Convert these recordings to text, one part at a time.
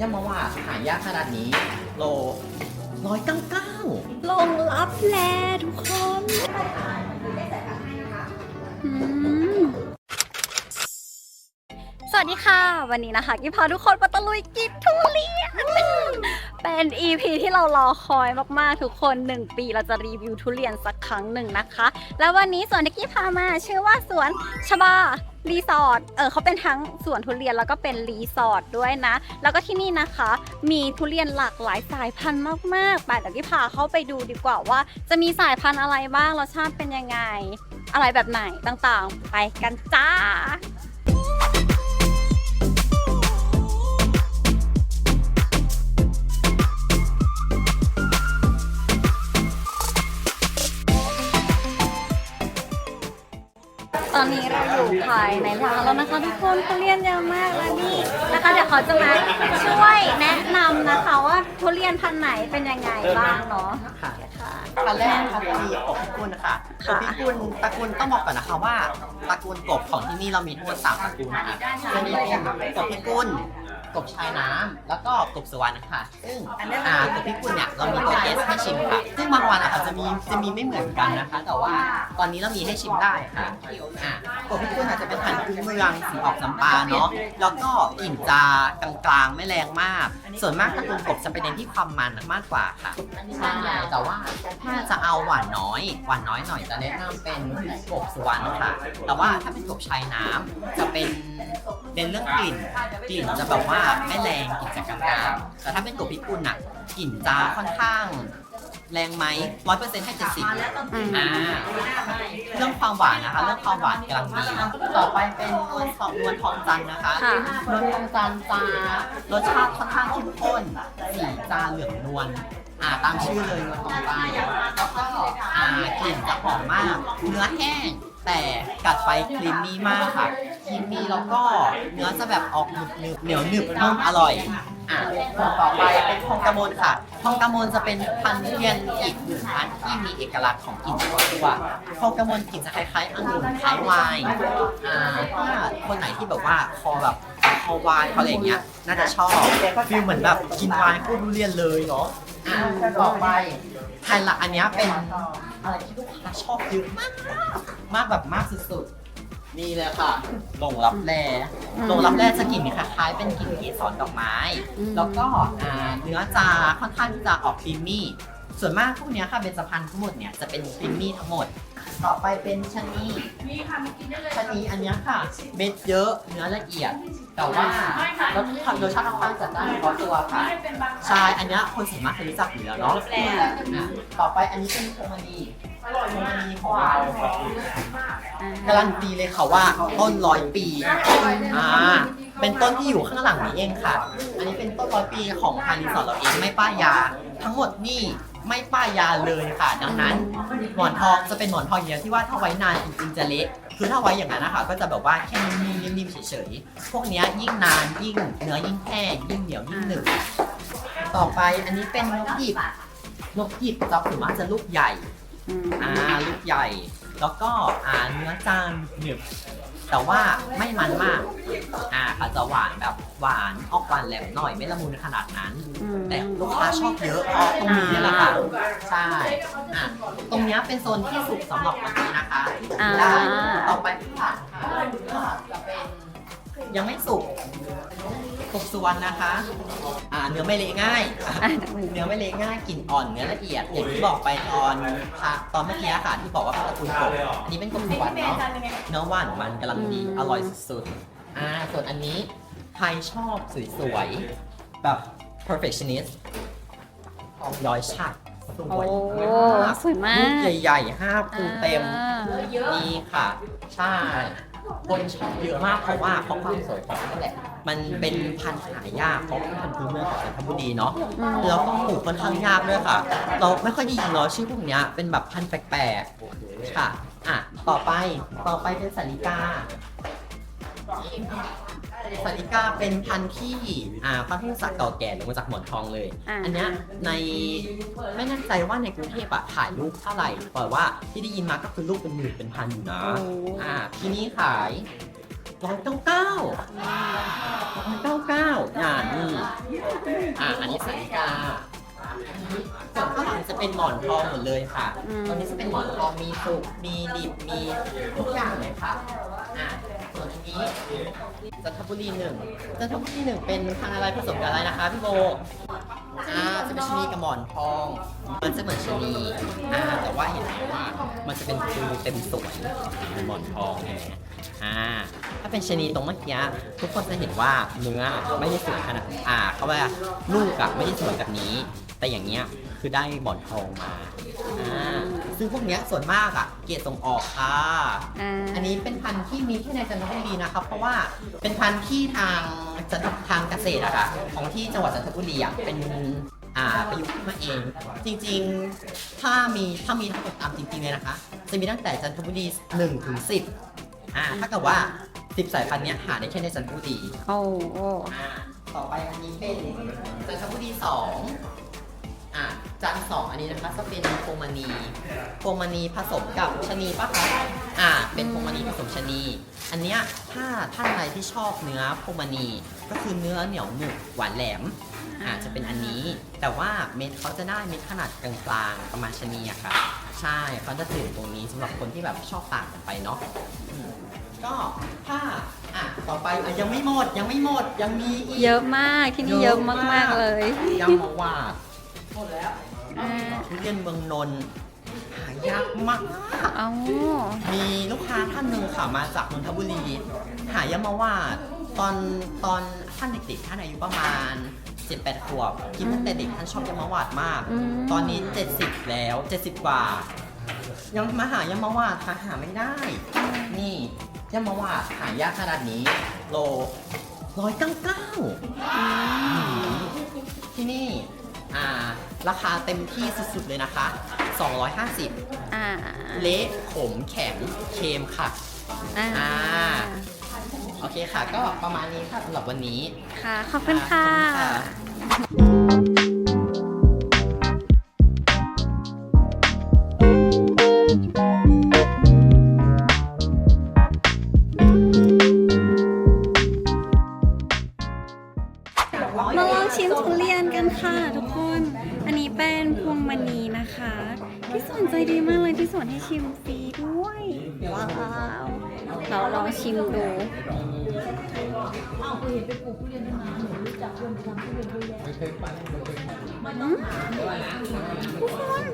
ยำมะหวาหายากขนาดนี้ โลร้อยเก้าเก้าลงรับแลทุกคนอืมสวัสดีค่ะ วันนี้นะคะกิพาทุกคนมาตะลุยกินทุเรียน เป็น EP ที่เรารอคอยมากๆ ทุกคน 1 ปีเราจะรีวิวทุเรียนสักครั้งหนึ่งนะคะ แล้ววันนี้สวนที่กิพามาชื่อว่าสวนชบา รีสอร์ท เออเขาเป็นทั้งสวนทุเรียนแล้วก็เป็นรีสอร์ทด้วยนะ แล้วก็ที่นี่นะคะ มีทุเรียนหลากหลายสายพันธุ์มากๆไปเดี๋ยวพี่พาเข้าไปดูดีกว่าว่า จะมีสายพันธุ์อะไรบ้าง รสชาติเป็นยังไง อะไรแบบไหนต่างๆ ไปกันจ้า ตอนนี้เราอยู่ภายในร้านแล้วนะคะทุกคนทุเรียนเยอะมากแล้วนี่นะคะเดี๋ยวเขาจะมาช่วยแนะนำนะคะว่าทุเรียนพันธุ์ไหนเป็นยังไงบ้างเนาะค่ะค่ะอันแรกนะคะคือกบพิกุลนะคะกค่ะบพิกุลตระกูลต้องบอกก่อนนะคะว่าตระกูลกบของที่นี่เรามีทั้งหมดสามตระกูลค่ะจะมีเป็นกบพิกุลกบชายน้ำแล้วก็กบสุวรรณค่ะ ซึ่งอ่ากบพิกุลเนี่ยเรามีตัวเอสให้ชิมค่ะ ซึ่งบางวันอะจะมีจะมีไม่เหมือนกันนะคะ แต่ว่า ตอนนี้เรามีให้ชิมได้ค่ะอ่ากบพิกุลอาจจะเป็นพันธุ์พื้นเมืองสีออกจำปาเนาะแล้วก็กลิ่นจะกลางๆไม่แรงมาก ส่วนมากตระกูลกบจะไปเน้นที่ความมันมากกว่าค่ะใช่แต่ว่าถ้าจะเอาหวานน้อย หวานน้อยหน่อยจะแนะนำเป็นกบสุวรรณค่ะ แต่ว่าถ้าเป็นกบชายน้ำจะเป็นเน้นเรื่องกลิ่น กลิ่นจะแบบว่าไม่แรงกลิ่นจะกลางๆแต่ถ้าเป็นกบพิกุลน่ะกลิ่นจะค่อนข้าง แรงไหมร้อยเปอร์เซ็นต์ให้เจ็ดสิบอืมอ่าเรื่องความหวานนะคะ เรื่องความหวานกำลังดีต่อไปเป็นนวลทองนวลทองจันทร์นะคะค่ะ นวลทองจันทร์จะรสชาติค่อนข้างเข้มข้นสีจะเหลืองนวลอ่าตามชื่อเลยนวลทองจันทร์แล้วก็อ่ากลิ่นจะหอมมาก เนื้อแห้ง แต่กัดไปครีมมี่มากค่ะครีมมี่แล้วก็เนื้อจะแบบออกหนึบหนึบๆเหนียวหนึบนุ่มอร่อย อะต่อไปเป็นทองกระมลค่ะ ทองกระมลจะเป็นพันธุ์ทุเรียนอีกหนึ่งพันธุ์ที่มีเอกลักษณ์ของกลิ่นตัวทองกระมลกลิ่นจะคล้ายๆองุ่นคล้ายไวน์อ่าถ้าคนไหนที่แบบว่าคอแบบคอไวน์คออะไรอย่างเงี้ย น่าจะชอบฟีลเหมือนแบบกินไวน์คู่ทุเรียนเลยเนาะอะต่อไปไฮลท์อันเนี้ยเป็นอะไรที่ลูกค้าชอบเยอะมากมากแบบมากสุดๆ นี่เลยค่ะหลงรับแลอืมหลงรับแลจะกลิ่นคล้ายๆเป็นกลิ่นเกสรดอกไม้อืมแล้วก็อ่าเนื้อจะค่อนข้างที่จะออกครีมมี่ ส่วนมากพวกเนี้ยค่ะเบญจพรรณทั้งหมดเนี่ยจะเป็นครีมมี่ทั้งหมด ต่อไปเป็นชะนีชะนีอันเนี้ยค่ะ เม็ดเยอะเนื้อละเอียด แต่ว่ารสชาติรสชาติค่อนข้างจัดจ้านเฉพาะตัวค่ะใช่อันเนี้ยคนส่วนมากเคยรู้จักอยู่แล้วเนาะอะต่อไปอันนี้เป็นพวงมณีพวงมณีของเรา การันตีเลยค่ะว่าต้นร้อยปีอ่าเป็นต้นที่อยู่ข้างหลังนี้เองค่ะ อันนี้เป็นต้นร้อยปีของทางรีสอร์ทเราเองไม่ป้ายยา ทั้งหมดนี่ไม่ป้ายยาเลยค่ะ ดังนั้นหมอนทองจะเป็นหมอนทองอย่างเดียวที่ว่าถ้าไว้นานจริงๆจะเละคือถ้าไว้อย่างนั้นนะคะก็จะแบบว่าแค่นิ่มๆนิ่มๆเฉยๆพวกเนี้ยยิ่งนานยิ่งเนื้อยิ่งแห้งยิ่งเหนียวยิ่งหนึบต่อไปอันนี้เป็นนกหยิบนกหยิบจะถือว่าจะลูกใหญ่อืมอ่าลูกใหญ่ แล้วก็อ่าเนื้อจางหนึบแต่ว่าไม่มันมากอ่าค่ะจะหวานแบบหวานออกหวานแหลมหน่อยไม่ละมุนขนาดนั้น อืม แต่ลูกค้าชอบเยอะเพราะตรงนี้นี่แหละค่ะใช่อะตรงเนี้ยเป็นโซนที่สุกสำหรับวันนี้นะคะอ่า ได้ต่อไปที่ผ่านค่ะก็จะเป็น ยังไม่สุกกบสุวรรณนะคะ อ่าเนื้อไม่เละง่ายอะเนื้อไม่เละง่ายกลิ่นอ่อนเนื้อละเอียดอย่างที่บอกไปตอนค่ะตอนเมื่อกี้ค่ะที่บอกว่าเป็นตระกูลกบอันนี้เป็นกบสุวรรณเนาะเนื้อหวานมันกำลังดีอร่อยสุดๆ อ่าส่วนอันนี้ใครชอบสวยๆ แบบ perfectionist ย้อยชัดสโอ้วยมากสวยมาลูกกใหญ่ๆห้าภูเต็มอ่านี่ค่ะ ใช่ คนชอบเยอะมากเพราะว่าเพราะความสวยของมันนั่นแหละ มันเป็นพันธุ์หายากเพราะเป็นพันธุ์พื้นเมืองของจันทบุรีเนาะแล้วก็ปลูกค่อนข้างยากด้วยค่ะ เราไม่ค่อยได้ยินเนาะชื่อพวกเนี้ยเป็นแบบพันธุ์แปลกๆค่ะอะต่อไปต่อไปเป็นสาลิกา สาลิกาเป็นพันธุ์ที่อ่าค่อนข้างสักเก่าแก่ลงมาจากหมอนทองเลย อ่า อันเนี้ยในไม่แน่ใจว่าในกรุงเทพอะถ่ายรูปเท่าไหร่แต่ว่าที่ได้ยินมาก็คือรูปเป็นหมื่นเป็นพันอยู่นะ โอ้อ่าที่นี่ขายร้อยเก้าเก้าร้อยเก้าเก้าอ่านี่อ่าอันนี้สาริกาส่วนข้างหลังจะเป็นหมอนทองหมดเลยค่ะ อืมตรงนี้จะเป็นหมอนทองมีสุกมีดิบมีทุกอย่างเลยค่ะอ่าส่วนอันนี้ จันทบุรีหนึ่งจันทบุรีหนึ่งเป็นพันธุ์อะไรผสมกับอะไรนะคะพี่โบอ่าจะเป็นชะนีกับหมอนทอง มันจะเหมือนชะนีอ่าแต่ว่าเห็นไหมว่า มันจะเป็นฟูเต็มสวยหมอนทองไงอ่าถ้าเป็นชะนีตรงเมื่อกี้ทุกคนจะเห็นว่าเนื้อไม่ได้สวยขนาดอ่าเขาว่าลูกอะไม่ได้สวยแบบนี้ แต่อย่างเงี้ยคือได้หมอนทองมาอ่า ซึ่งพวกเนี้ยส่วนมากอะเกรดส่งออกค่ะ อ่าอันนี้เป็นพันธุ์ที่มีแค่ในจันทบุรีนะครับ เพราะว่าเป็นพันธุ์ที่ทางจันททางเกษตรอะค่ะของที่จังหวัดจันทบุรีอะเป็นอ่าประยุกต์ขึ้นมาเอง จริงๆถ้ามีถ้ามีทั้งหมดตามจริงๆเลยนะคะ จะมีตั้งแต่จันทบุรี1ถึง10อ่าถ้าเกิดว่า 10 สายพันธุ์เนี้ยหาได้แค่ในจันทบุรี โอ้โอ้อ่าต่อไปอันนี้เป็นจันทบุรีสอง อ่าจันทร์สองอันนี้นะคะจะเป็นโพวงมณีโพวงมณีผสมกับชะนีปะคะอ่า เป็นโพวงมณีผสมชะนี อันเนี้ยถ้าท่านใดที่ชอบเนื้อโพวงมณีก็คือเนื้อเหนียวหนึบหวานแหลมอ่าจะเป็นอันนี้ แต่ว่าเม็ดเขาจะได้เม็ดขนาดกลางๆประมาณชะนีอะค่ะ ใช่เขาจะถึงตรงนี้สำหรับคนที่แบบชอบต่างกันไปเนาะอืมก็ถ้าอะต่อไปอะยังไม่หมดยังไม่หมดยังมีอีกเยอะมากที่นี่เยอะมากๆเลยยำมาวาด อ่าทุเรียนเมืองนนท์หายากมาก เอามีลูกค้าท่านหนึ่งค่ะมาจากนนทบุรีหายำมาวาดตอนตอนท่านเด็กๆท่านอายุประมาณ7-8ขวบกินตั้งแต่เด็กท่านชอบยำมาวาดมาก ตอนนี้ 70 แล้ว 70 กว่า ยังมาหายำมาวาดหาหาไม่ได้ นี่ยำมาวาดหายากขนาดนี้ โลร้อยเก้าเก้าที่นี่อ่า ราคาเต็มที่สุดๆเลยนะคะ 250 อ่าเละขมแข็งเค็มค่ะ อ่าอ่า โอเคค่ะ ก็ประมาณนี้ค่ะสำหรับวันนี้ ค่ะ ขอบคุณค่ะขอบคุณค่ะม ทุกคน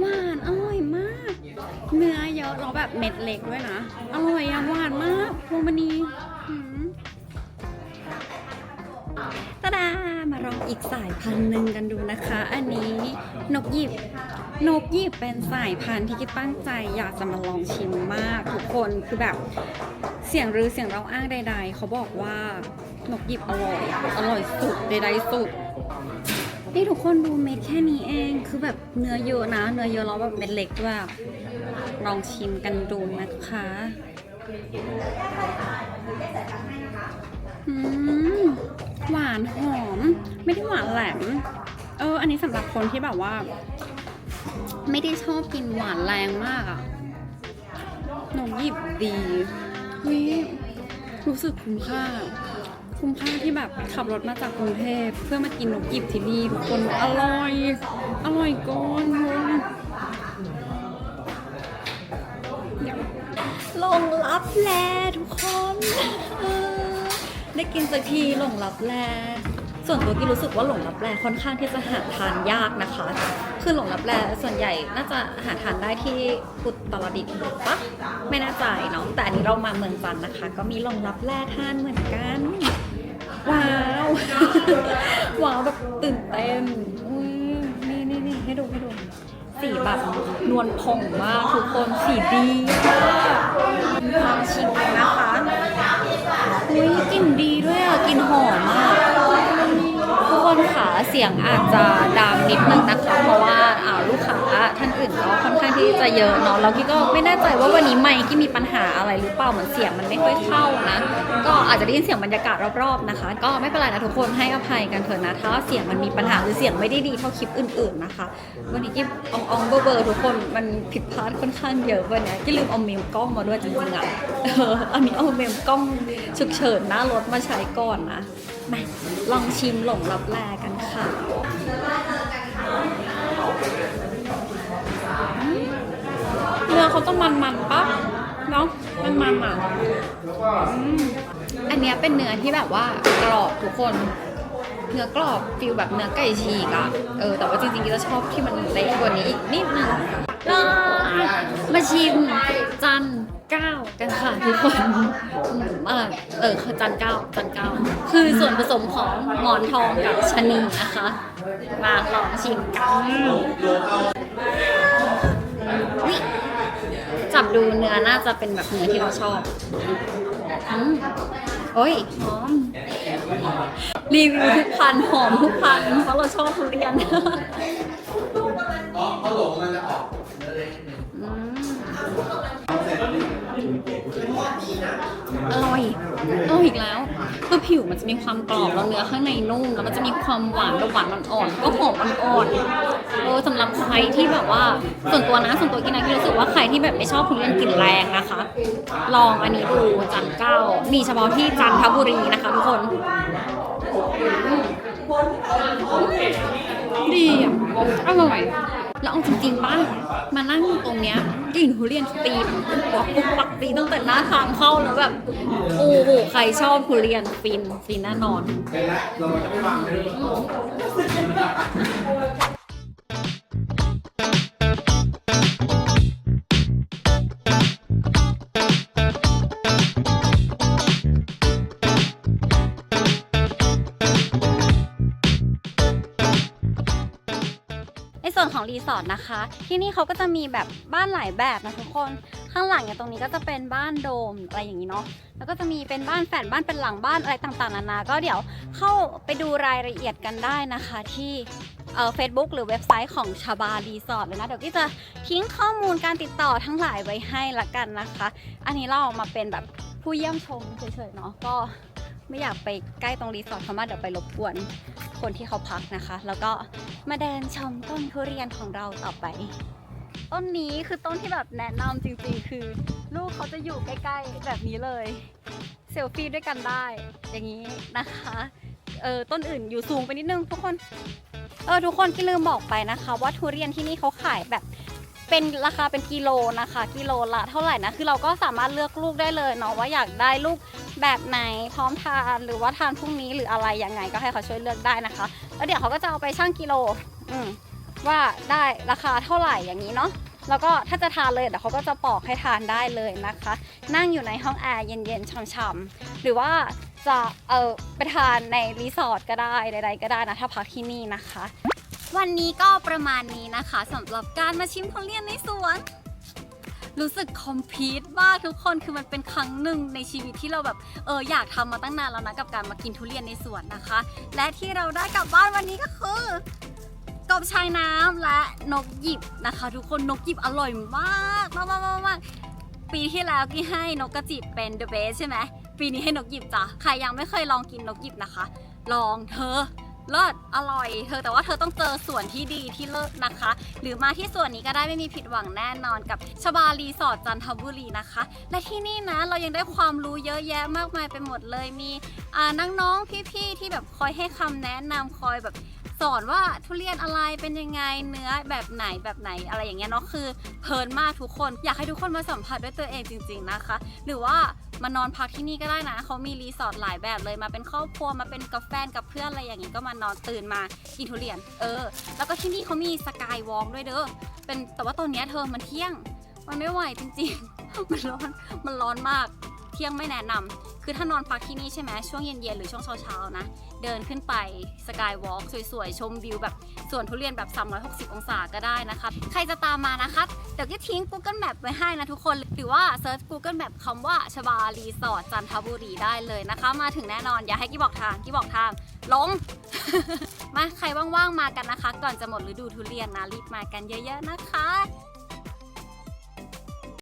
หวานอร่อยมาก เนื้อเยอะแล้วแบบเม็ดเล็กด้วยนะ อร่อยอะหวานมากพวงมณีตาดามาลองอีกสายพันธุ์หนึ่งกันดูนะคะ อันนี้นกหยิบ นกหยิบเป็นสายพันธุ์ที่กิ๊บตั้งใจอยากจะมาลองชิมมากทุกคนคือแบบ เสียงรือเสียงเราอ้างใด ๆ เขาบอกว่านกหยิบอร่อย อร่อยสุดใดๆสุด นี่ทุกคนดูเม็ดแค่นี้เอง คือแบบเนื้อเยอะนะ เนื้อเยอะแล้วแบบเม็ดเล็กด้วยลองชิมกันดูนะคะหวานหอม ไม่ได้หวานแหลม เออ อันนี้สำหรับคนที่แบบว่า ไม่ได้ชอบกินหวานแรงมากอะนมหยิบดี ฮ้ยรู้สึกคุ้มค่า คุ้มค่าที่แบบขับรถมาจากกรุงเทพเพื่อมากินนกหยิบที่นี่ทุกคนอร่อย อร่อยก้อนคุณลงรับแลทุกคน ได้กินสักทีหลงรับแล ส่วนตัวกินรู้สึกว่าหลงรับแลค่อนข้างที่จะหาทานยากนะคะ คือหลงรับแลส่วนใหญ่น่าจะหาทานได้ที่อุตรดิตถ์ปะไม่แน่ใจเนาะแต่อันนี้เรามาเมืองจันนะคะ ก็มีหลงรับแลทานเหมือนกันว้าวว้าวแบบตื่นเต้นอุ้ยนี่นี่นี่ให้ดูให้ดูสีแบบนวลผ่องมากทุกคนสีดีมากลองชิมนนะคะอุ้ยกลิ่นดีด้วยอะกลิ่นหอมมาก คนค่ะเสียงอาจจะดังนิดนึงนะคะ เพราะว่าอ่าลูกค้าท่านอื่นก็ค่อนข้างที่จะเยอะเนาะแล้วกี้ก็ไม่แน่ใจว่าวันนี้ไมค์กี้มีปัญหาอะไรหรือเปล่าเหมือนเสียงมันไม่ค่อยเข้านะก็อาจจะได้ยินเสียงบรรยากาศรอบๆนะคะ ก็ไม่เป็นไรนะทุกคนให้อภัยกันเถอะนะถ้าเสียงมันมีปัญหาหรือเสียงไม่ได้ดีเท่าคลิปอื่น ๆนะคะ วันนี้กี้อองอองเบอร์เบอร์ทุกคนมันผิดพลาดค่อนข้างเยอะวันนี้กี้ลืมเอาเมมกล้องมาด้วยจริงๆอะเอออันนี้เอาเมมกล้องฉุกเฉินหน้ารถมาใช้ก่อนนะ มาลองชิมหลงรับแลกันค่ะเนื้อเขาจะมันๆปะเนาะมันมันๆอะอันเนี้ยเป็นเนื้อที่แบบว่ากรอบทุกคนเนื้อกรอบฟิลแบบเนื้อไก่ฉีกอะเออ แต่ว่าจริงๆก็ชอบที่มันเละกว่านี้อีกนิดนึงอ่ามาชิมจัน ก้ากันค่ะทุกคนเออเออคือจันเก้าจันเก้าคือส่วนผสมของหมอนทองกับชะนีนะคะ มาลองชิมกันอุ๊ยจับดูเนื้อน่าจะเป็นแบบเนื้อที่เราชอบอืมโอ้ยหอม รีวิวทุกพันหอมทุกพันเพราะเราชอบทุเรียนเขาหลงมันจะออกอืม อร่อยอร่อยอีกแล้วคือผิวมันจะมีความกรอบแล้วเนื้อข้างในนุ่มแล้วมันจะมีความหวานแบบหวานอ่อนๆก็หอมอ่อนๆเออสำหรับใครที่แบบว่าส่วนตัวนะส่วนตัวกินนะกินรู้สึกว่าใครที่แบบไม่ชอบทุเรียนกลิ่นแรงนะคะ ลองอันนี้ดูจันเก้ามีเฉพาะที่จันทบุรีนะคะทุกคนดีอะอร่อย แล้วเอาจริงๆป้ามานั่งตรงเนี้ยกลิ่นทุเรียนตีแบบปุ๊บปักปุ๊บปักตีตั้งแต่หน้าทางเข้าแล้วแบบโอ้โหใครชอบทุเรียนฟินฟินแน่นอน รีสอร์ทนะคะ ที่นี่เขาก็จะมีแบบบ้านหลายแบบนะทุกคนข้างหลังอย่างตรงนี้ก็จะเป็นบ้านโดมอะไรอย่างนี้เนาะแล้วก็จะมีเป็นบ้านแฝดบ้านเป็นหลังบ้านอะไรต่างๆนานา ก็เดี๋ยวเข้าไปดูรายละเอียดกันได้นะคะที่เอ่อ Facebook หรือเว็บไซต์ของชาบารีสอร์ทเลยนะ เดี๋ยวก็จะทิ้งข้อมูลการติดต่อทั้งหลายไว้ให้ละกันนะคะ อันนี้เราออกมาเป็นแบบผู้เยี่ยมชมเฉยๆเนาะก็ ไม่อยากไปใกล้ตรงรีสอร์ทเพราะว่าเดี๋ยวไปรบกวนคนที่เขาพักนะคะ แล้วก็มาเดินชมต้นทุเรียนของเราต่อไป ต้นนี้คือต้นที่แบบแนะนำจริงๆ คือ ลูกเขาจะอยู่ใกล้ๆ แบบนี้เลยเซลฟี่ด้วยกันได้ อย่างนี้นะคะเออต้นอื่นอยู่สูงไปนิดนึงทุกคนเออทุกคนที่ลืมบอกไปนะคะ ว่าทุเรียนที่นี่เขาขายแบบเป็นราคาเป็นกิโลนะคะ กิโลละเท่าไหร่นะคือเราก็สามารถเลือกลูกได้เลยเนาะว่าอยากได้ลูก แบบไหนพร้อมทานหรือว่าทานพรุ่งนี้หรืออะไรยังไงก็ให้เขาช่วยเลือกได้นะคะ แล้วเดี๋ยวเขาก็จะเอาไปชั่งกิโล อืมว่าได้ราคาเท่าไหร่อย่างนี้เนาะแล้วก็ถ้าจะทานเลยเดี๋ยวเขาก็จะปอกให้ทานได้เลยนะคะ นั่งอยู่ในห้องแอร์เย็นๆช่ำๆหรือว่าจะเออไปทานในรีสอร์ทก็ได้ใดๆก็ได้นะถ้าพักที่นี่นะคะ วันนี้ก็ประมาณนี้นะคะสำหรับการมาชิมทุเรียนในสวน รู้สึกคอมพีทมากทุกคนคือมันเป็นครั้งหนึ่งในชีวิตที่เราแบบเอออยากทำมาตั้งนานแล้วนะกับการมากินทุเรียนในสวนนะคะ และที่เราได้กลับบ้านวันนี้ก็คือกบชายน้ำและนกหยิบนะคะ ทุกคนนกหยิบอร่อยมากมากมากมากมากปีที่แล้วกี่ให้นกกระจิบเป็น the best ใช่ไหมปีนี้ให้นกหยิบจ้ะใครยังไม่เคยลองกินนกหยิบนะคะ ลองเธอ เลิศอร่อย เธอแต่ว่าเธอต้องเจอส่วนที่ดีที่เลิศนะคะ หรือมาที่ส่วนนี้ก็ได้ไม่มีผิดหวังแน่นอนกับชบารีสอร์ทจันทบุรีนะคะ และที่นี่นะเรายังได้ความรู้เยอะแยะมากมายไปหมดเลยมีน้องๆพี่ๆที่แบบคอยให้คำแนะนำคอยแบบสอนว่าทุเรียนอะไรเป็นยังไงเนื้อแบบไหนแบบไหนอะไรอย่างเงี้ยเนาะคือเพลินมากทุกคน อยากให้ทุกคนมาสัมผัสด้วยตัวเองจริง ๆนะคะ หรือว่า มานอนพักที่นี่ก็ได้นะ เขามีรีสอร์ทหลายแบบเลยมาเป็นครอบครัวมาเป็นกับแฟนกับเพื่อนอะไรอย่างงี้ก็มานอนตื่นมากินทุเรียน เออ แล้วก็ที่นี่เขามีสกายวอล์กด้วยเด้อเป็นแต่ว่าตอนเนี้ยเธอมันเที่ยง มันไม่ไหวจริงๆ มันร้อนมันร้อนมากเที่ยงไม่แนะนำคือถ้านอนพักที่นี่ใช่ไหมช่วงเย็นๆหรือช่วงเช้าๆนะ เดินขึ้นไปสกายวอล์กสวยๆ ชมวิวแบบ ส่วนทุเรียนแบบ 360 องศาก็ได้นะคะ ใครจะตามมานะคะ เดี๋ยวก็ทิ้ง Google Map ไว้ให้นะทุกคน หรือว่าเซิร์ช Google Map คำว่าชบารีสอร์ทจันทบุรีได้เลยนะคะ มาถึงแน่นอนอย่าให้กี้บอกทางกี้บอกทางลง มาใครว่างๆมากันนะคะ ก่อนจะหมดฤดูทุเรียนนะรีบมากันเยอะ ๆนะคะ